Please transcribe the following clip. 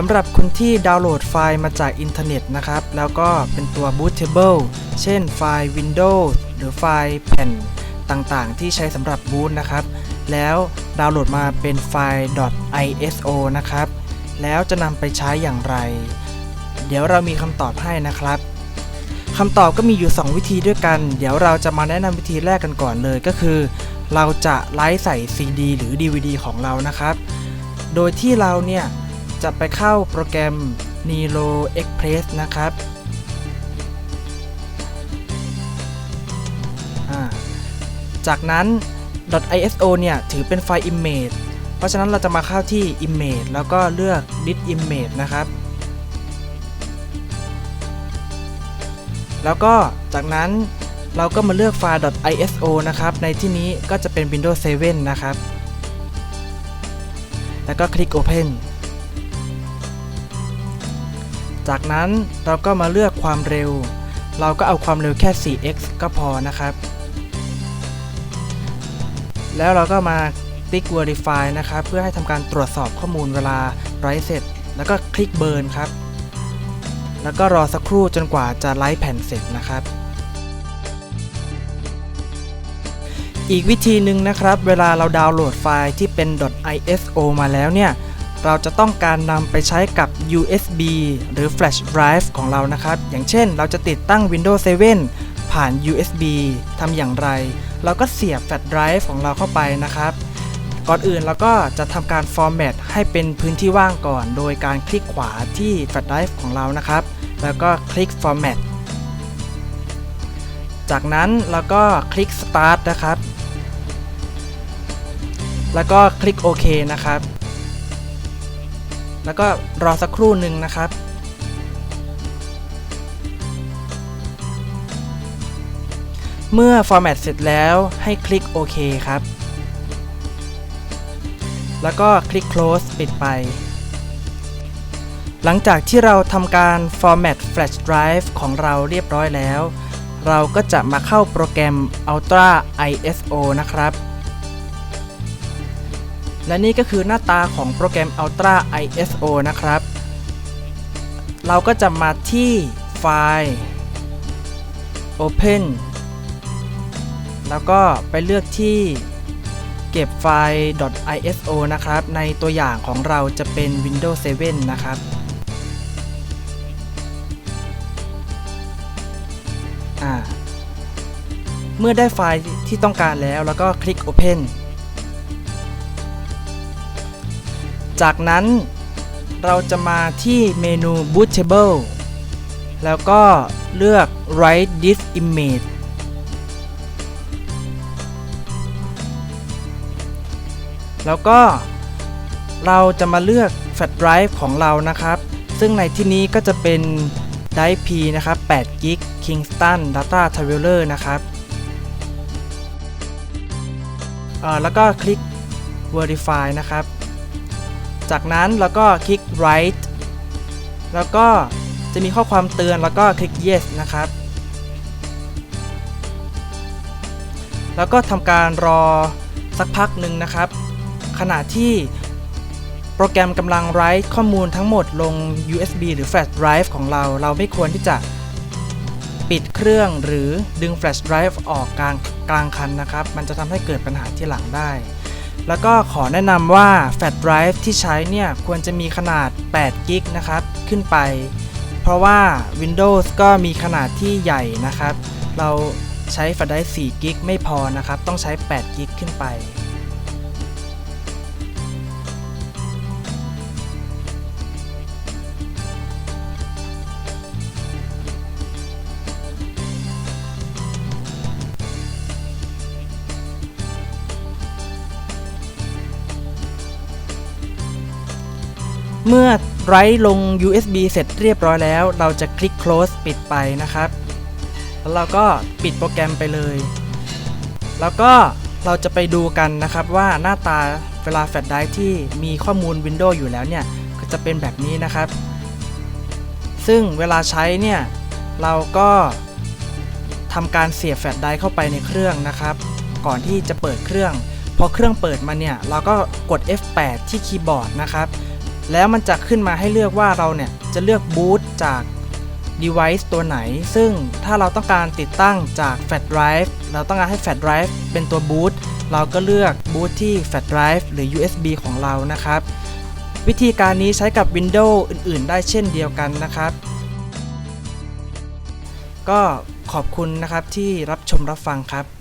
สำหรับคนที่ดาวน์โหลดไฟล์มาจากอินเทอร์เน็ตนะครับ แล้วก็เป็นตัว bootable เช่นไฟล์ Windows หรือไฟล์แผ่นต่างๆ ที่ใช้สำหรับบูตนะครับ แล้วดาวน์โหลดมาเป็นไฟล์ .iso นะครับ แล้วจะนำไปใช้อย่างไร เดี๋ยวเรามีคำตอบให้นะครับคำตอบก็มีอยู่ 2 วิธีด้วยกัน เดี๋ยวเราจะมาแนะนำวิธีแรกกันก่อนเลยก็คือ เราจะไลฟ์ใส่ CD หรือ DVD ของเรานะครับ โดยที่เราเนี่ย จะไปเข้าโปรแกรม Nero Express นะครับ จากนั้น .iso เนี่ย ถือเป็นไฟล์ image เพราะฉะนั้นเราจะมาเข้าที่ image แล้วก็เลือก disk image นะครับ แล้วก็จากนั้นเราก็มาเลือกไฟล์ .iso นะครับ ในที่นี้ก็จะเป็น Windows 7 นะครับ แล้วก็คลิก Open จากนั้นเราก็มาเลือกความเร็ว เราก็เอาความเร็วแค่ 4x ก็พอนะครับ แล้วเราก็มาคลิก Verify นะครับ เพื่อให้ทำการตรวจสอบข้อมูลเวลาไลฟ์เสร็จ แล้วก็คลิกเบิร์นครับ แล้วก็รอสักครู่จนกว่าจะไลฟ์แผ่นเสร็จนะครับ อีกวิธีหนึ่งนะครับ เวลาเราดาวน์โหลดไฟล์ที่เป็น .iso มาแล้วเนี่ย เราจะต้องการนำไปใช้กับ USB หรือ Flash Drive ของเรานะครับ อย่างเช่นเราจะติดตั้ง Windows 7 ผ่าน USB ทำอย่างไร เราก็เสียบ Flash Drive ของเราเข้าไปนะครับ ก่อนอื่นเราก็จะทำการ format ให้เป็นพื้นที่ว่างก่อน โดยการคลิกขวาที่ Flash Drive ของเรานะครับ แล้วก็คลิก format จากนั้นเราก็คลิก start นะครับ แล้วก็คลิกโอเคนะครับ แล้วก็รอสักครู่หนึ่งนะครับเมื่อ format เสร็จแล้วให้คลิกโอเคครับ แล้วก็คลิก close ปิดไป หลังจากที่เราทำการ format flash drive ของเราเรียบร้อยแล้ว เราก็จะมาเข้าโปรแกรม Ultra ISO นะครับ และนี่ก็คือหน้าตาของโปรแกรม Ultra ISO นะครับ เราก็จะมาที่ไฟล์ Open แล้วก็ไปเลือกที่เก็บไฟล์ .iso นะครับ ในตัวอย่างของเราจะเป็น Windows 7 นะครับ เมื่อได้ไฟล์ที่ต้องการแล้ว แล้วก็คลิก Open จากนั้นเราจะมาที่เมนู Bootable แล้วก็เลือก Write This Image แล้วก็เราจะมาเลือก Flash Drive ของเรานะครับ ซึ่งในที่นี้ก็จะเป็น Drive P นะครับ8 g b Kingston Data Traveler นะครับแล้วก็คลิก Verify นะครับ จากนั้นเราก็คลิก Write แล้วก็จะมีข้อความเตือนแล้วก็คลิก Yes นะครับ แล้วก็ทำการรอสักพักหนึ่งนะครับ ขณะที่โปรแกรมกำลัง write ข้อมูลทั้งหมดลง USB หรือ Flash Drive ของเรา เราไม่ควรที่จะปิดเครื่องหรือดึง Flash Drive ออกกลางกลางคันนะครับ มันจะทำให้เกิดปัญหาที่หลังได้ แล้วก็ขอแนะนำว่าแฟลชไดรฟ์ที่ใช้เนี่ยควรจะมีขนาด8 g b นะครับขึ้นไป เพราะว่า Windows ก็มีขนาดที่ใหญ่นะครับ เราใช้แฟลไดรฟ์4 g b ไม่พอนะครับ ต้องใช้8 g b ขึ้นไป เมื่อไรลง USB เสร็จเรียบร้อยแล้ว เราจะคลิก close ปิดไปนะครับ แล้วเราก็ปิดโปรแกรมไปเลย แล้วก็เราจะไปดูกันนะครับว่าหน้าตาเวลาแฟลชไดรฟ์ที่มีข้อมูล Windows อยู่แล้วเนี่ย ก็จะเป็นแบบนี้นะครับ ซึ่งเวลาใช้เนี่ย เราก็ทำการเสียบแฟลชไดรฟ์เข้าไปในเครื่องนะครับ ก่อนที่จะเปิดเครื่อง พอเครื่องเปิดมาเนี่ย เราก็กด F8 ที่คีย์บอร์ดนะครับ แล้วมันจะขึ้นมาให้เลือกว่าเราเนี่ยจะเลือกบูตจาก device ตัวไหน ซึ่งถ้าเราต้องการติดตั้งจาก flash drive เราต้องการให้ flash drive เป็นตัวบูตเราก็เลือกบูตที่ flash drive หรือ USB ของเรานะครับ วิธีการนี้ใช้กับ Windows อื่น ๆ ได้เช่นเดียวกันนะครับ ก็ขอบคุณนะครับที่รับชมรับฟังครับ